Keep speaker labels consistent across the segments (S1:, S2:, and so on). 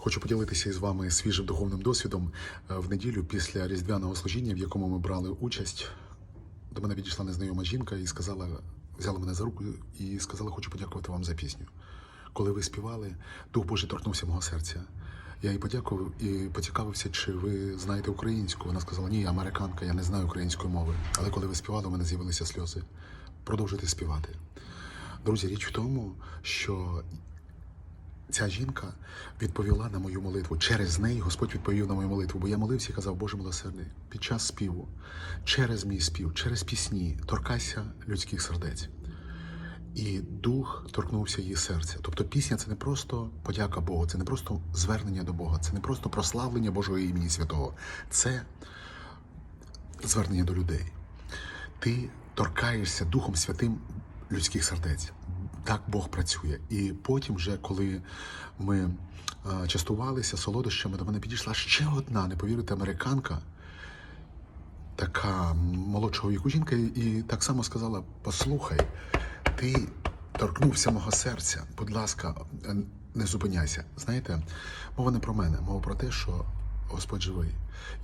S1: Хочу поділитися із вами свіжим духовним досвідом Е, в неділю після різдвяного служіння, в якому ми брали участь. До мене підійшла незнайома жінка і сказала, взяла мене за руку і сказала, хочу подякувати вам за пісню. Коли ви співали, Дух Божий торкнувся мого серця. Я їй подякував і поцікавився, чи ви знаєте українську. Вона сказала, ні, я американка, я не знаю української мови. Але коли ви співали, у мене з'явилися сльози. Продовжуйте співати. Друзі, річ в тому, що ця жінка відповіла на мою молитву. Через неї Господь відповів на мою молитву, бо я молився і казав, Боже милосердний, під час співу, через мій спів, через пісні, торкайся людських сердець. І дух торкнувся її серця. Тобто пісня це не просто подяка Богу, це не просто звернення до Бога, це не просто прославлення Божого імені святого, це звернення до людей. Ти торкаєшся Духом Святим людських сердець. Так Бог працює. І потім, вже коли ми частувалися солодощами, до мене підійшла ще одна, не повірите, американка, така молодшого віку жінка, і так само сказала: Послухай, ти торкнувся мого серця. Будь ласка, не зупиняйся. Знаєте, мова не про мене, мова про те, що Господь живий.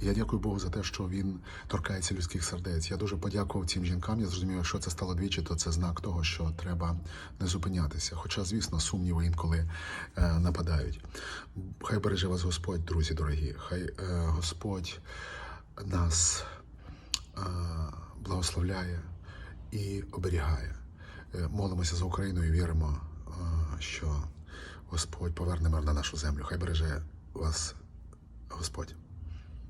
S1: І я дякую Богу за те, що він торкається людських сердець. Я дуже подякував цим жінкам. Я зрозумів, якщо це стало двічі, то це знак того, що треба не зупинятися. Хоча, звісно, сумніви інколи е, нападають. Хай береже вас Господь, друзі дорогі. Хай е, Господь нас е, благословляє і оберігає. Е, Молимося за Україну і віримо, е, що Господь поверне мир на нашу землю. Хай береже вас Господь.